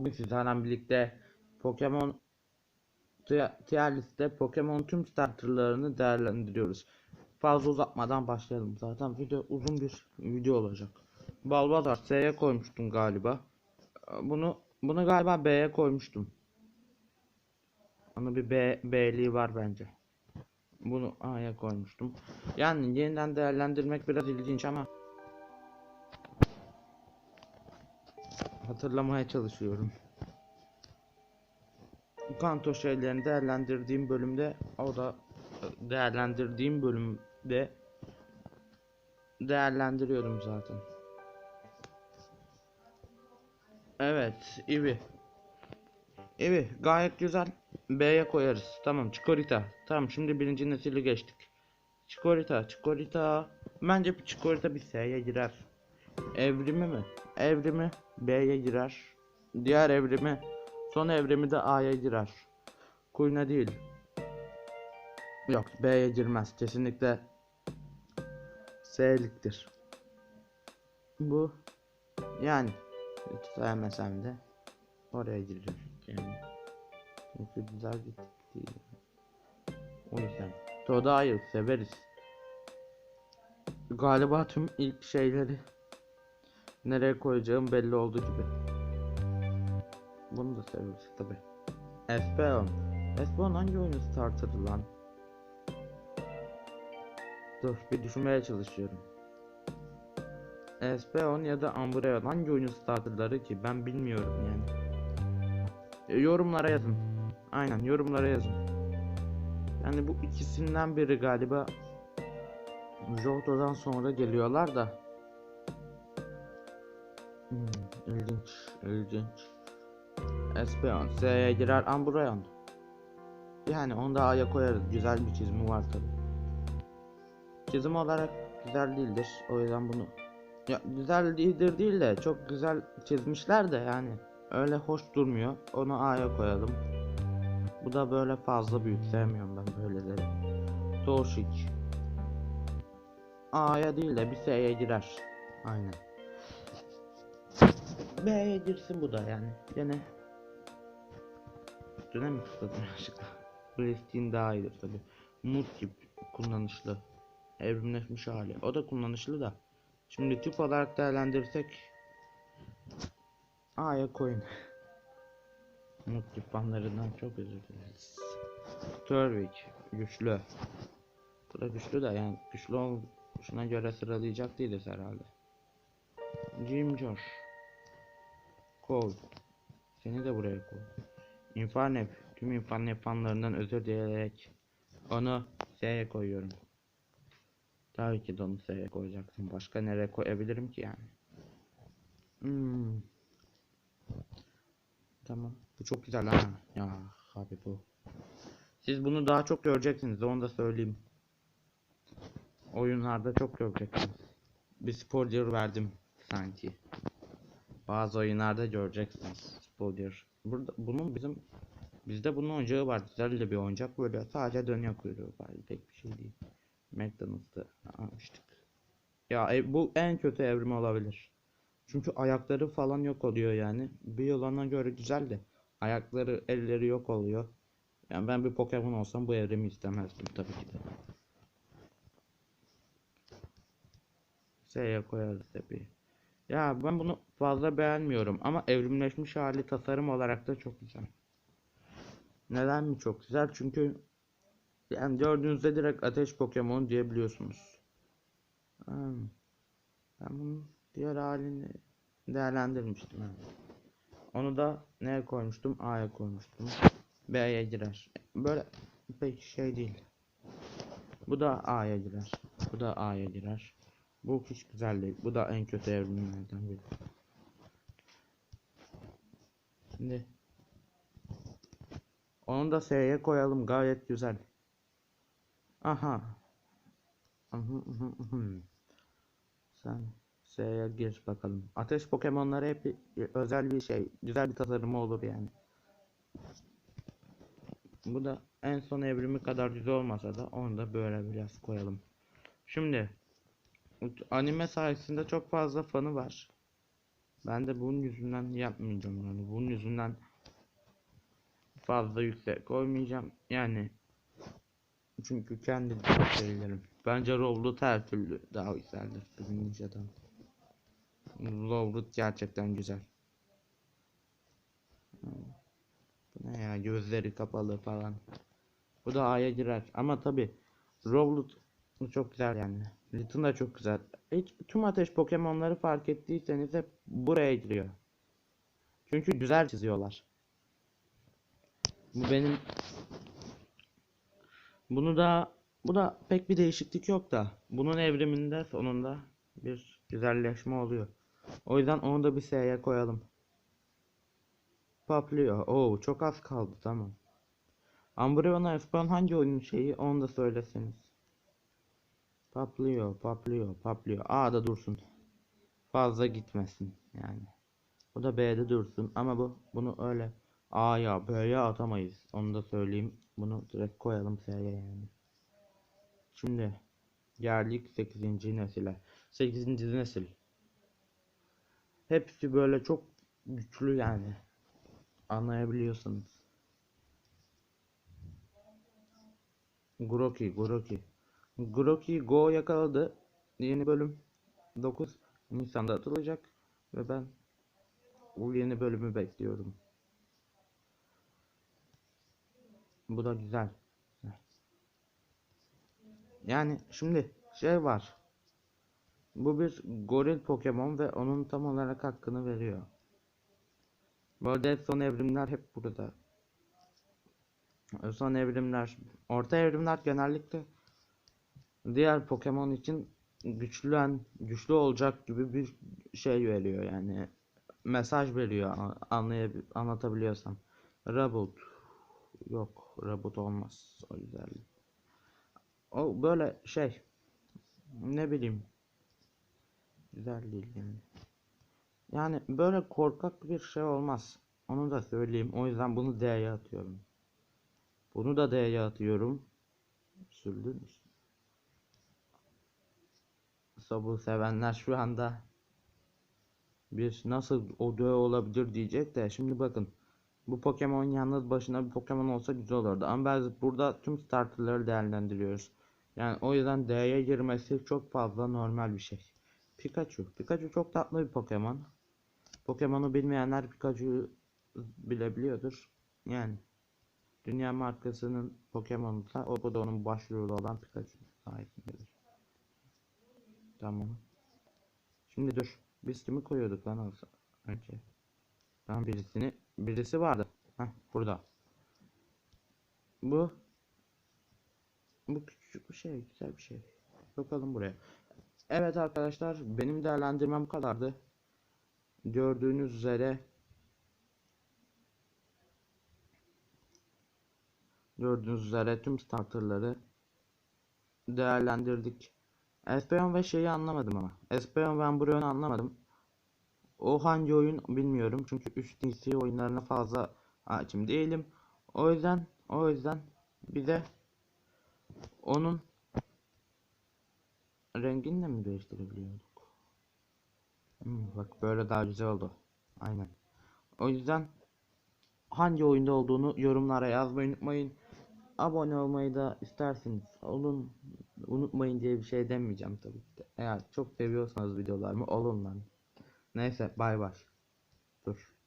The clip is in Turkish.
Bugün sizlerle birlikte Pokemon Tier liste Pokemon tüm starterlarını değerlendiriyoruz. Fazla uzatmadan başlayalım. Zaten video uzun bir video olacak. Balbazar S'ye koymuştum galiba. Bunu bunu galiba B'ye koymuştum. Onun bir B B'liği var bence. Bunu A'ya koymuştum. Yani yeniden değerlendirmek biraz ilginç ama hatırlamaya çalışıyorum. Kanto şeylerini değerlendirdiğim bölümde o da değerlendirdiğim bölümde değerlendiriyorum zaten. Evet, Eevee. Eevee gayet güzel. B'ye koyarız. Tamam, Chikorita. Tamam, şimdi birinci nesili geçtik. Chikorita, Chikorita. Bence bir Chikorita bir S'ye girer. Evrimi mi? Evrimi B'ye girer. Diğer evrimi son evrimi de A'ya girer. Kuyna değil. Yok B'ye girmez. Kesinlikle S'liktir. Bu yani hiç sevmesem de oraya girecek yani. Çünkü güzel değil. O yüzden. Toda hayır severiz. Galiba tüm ilk şeyleri nereye koyacağım belli oldu gibi. Bunu da severiz tabi. Espeon. Espeon hangi oyunu starter'ı lan? Dur bir düşünmeye çalışıyorum. Espeon ya da Umbreon hangi oyunu starterları ki ben bilmiyorum yani. E, yorumlara yazın. Aynen yorumlara yazın. Yani bu ikisinden biri galiba Johto'dan sonra geliyorlar da. Hmm, ilginç, ilginç. Espeon, S'ye girer Umbreon. Yani onu da A'ya koyarız. Güzel bir çizimi var tabi. Çizim olarak güzel değildir. O yüzden bunu ya güzel değildir değil de çok güzel çizmişler de yani öyle hoş durmuyor. Onu A'ya koyalım. Bu da böyle fazla büyük sevmiyorum ben böyleleri. Torşik. A'ya değil de bir S'ye girer. Aynen. B'ye girsin bu da yani. Gene üstüne mi tıkladım yanlışlıkla? Prestin daha iyidir tabi. Mut tip kullanışlı. Evrimleşmiş hali. O da kullanışlı da. Şimdi tip olarak değerlendirirsek A'ya koyun. Mut tip fanlarından çok özür dileriz. Turvik güçlü. Bu da güçlü de yani güçlü oluşuna göre sıralayacak değiliz herhalde. Jim Josh. Cold. Seni de buraya koy. Infernape. Tüm Infernape fanlarından özür dileyerek onu S'ye koyuyorum. Tabii ki de onu S'ye koyacaksın. Başka nereye koyabilirim ki yani? Hmm. Tamam. Bu çok güzel ha. Ya abi bu. Siz bunu daha çok göreceksiniz. Onu da söyleyeyim. Oyunlarda çok göreceksiniz. Bir spoiler verdim sanki. Bazı oyunlarda göreceksiniz spoiler. Burada bunun bizim bizde bunun oyuncağı var. Güzel de bir oyuncak böyle sadece dönüyor kuyruğu var. Pek bir şey değil. McDonald's'ta almıştık. Ya e, bu en kötü evrim olabilir. Çünkü ayakları falan yok oluyor yani. Bir yılana göre güzel de ayakları, elleri yok oluyor. Yani ben bir Pokemon olsam bu evrimi istemezdim tabii ki de. S'ye koyarız tabii. Ya ben bunu fazla beğenmiyorum ama evrimleşmiş hali tasarım olarak da çok güzel. Neden mi çok güzel? Çünkü yani gördüğünüzde direkt ateş Pokemon diyebiliyorsunuz. Hmm. Ben bunun diğer halini değerlendirmiştim. Onu da neye koymuştum? A'ya koymuştum. B'ye girer. Böyle pek şey değil. Bu da A'ya girer. Bu da A'ya girer. Bu hiç güzel değil. Bu da en kötü evrimlerden biri. Şimdi onu da S'ye koyalım. Gayet güzel. Aha. Sen S'ye gir bakalım. Ateş Pokemon'ları hep özel bir şey. Güzel bir tasarımı olur yani. Bu da en son evrimi kadar güzel olmasa da onu da böyle biraz koyalım. Şimdi anime sayesinde çok fazla fanı var. Ben de bunun yüzünden yapmayacağım yani. Bunun yüzünden fazla yüksek koymayacağım. Yani çünkü kendi şeylerim. Bence Roblox her türlü daha güzeldir. Bizim Ninja'dan. Roblox gerçekten güzel. Bu ne ya gözleri kapalı falan. Bu da A'ya girer. Ama tabi Roblox çok güzel yani. Little da çok güzel. Hiç tüm ateş Pokemon'ları fark ettiyseniz hep buraya giriyor. Çünkü güzel çiziyorlar. Bu benim bunu da bu da pek bir değişiklik yok da bunun evriminde sonunda bir güzelleşme oluyor. O yüzden onu da bir S'ye koyalım. Paplıyor. Oo çok az kaldı tamam. Umbreon'a Espan hangi oyunun şeyi onu da söyleseniz. Paplıyor, paplıyor, paplıyor. A'da dursun. Fazla gitmesin yani. Bu da B'de dursun ama bu bunu öyle A'ya B'ye atamayız. Onu da söyleyeyim. Bunu direkt koyalım S'ye yani. Şimdi geldik 8. nesile. 8. nesil. Hepsi böyle çok güçlü yani. Anlayabiliyorsunuz. Groki, Groki. Groki Go yakaladı. Yeni bölüm 9 Nisan'da atılacak ve ben bu yeni bölümü bekliyorum. Bu da güzel. Yani şimdi şey var. Bu bir goril Pokemon ve onun tam olarak hakkını veriyor. Bu son evrimler hep burada. Son evrimler, orta evrimler genellikle diğer Pokemon için güçlüen güçlü olacak gibi bir şey veriyor yani mesaj veriyor anlayab anlatabiliyorsam. Rabot yok Rabot olmaz o güzel. O böyle şey ne bileyim güzel değil yani. Yani böyle korkak bir şey olmaz. Onu da söyleyeyim. O yüzden bunu D'ye atıyorum. Bunu da D'ye atıyorum. Sürdün Sabu sevenler şu anda bir nasıl o D olabilir diyecek de şimdi bakın bu Pokemon yalnız başına bir Pokemon olsa güzel olurdu ama biz burada tüm starterları değerlendiriyoruz. Yani o yüzden D'ye girmesi çok fazla normal bir şey. Pikachu. Pikachu çok tatlı bir Pokemon. Pokemon'u bilmeyenler Pikachu'yu bilebiliyordur. Yani dünya markasının Pokemon'da o da onun başrolü olan Pikachu sayesindedir. Tamam. Şimdi dur. Biz kimi koyuyorduk lan önce? Tamam birisini birisi vardı. Heh burada. Bu bu küçük bir şey, güzel bir şey. Bakalım buraya. Evet arkadaşlar, benim değerlendirmem bu kadardı. Gördüğünüz üzere Gördüğünüz üzere tüm starterları değerlendirdik. Espeon ve şeyi anlamadım ama. Espeon ve Umbreon'u anlamadım. O hangi oyun bilmiyorum. Çünkü üst DC oyunlarına fazla hakim değilim. O yüzden o yüzden bize onun rengini de mi değiştirebiliyorduk? Hmm, bak böyle daha güzel oldu. Aynen. O yüzden hangi oyunda olduğunu yorumlara yazmayı unutmayın. Abone olmayı da isterseniz olun unutmayın diye bir şey demeyeceğim tabii ki de. Eğer çok seviyorsanız videolarımı olun lan. Neyse bay bay. Dur.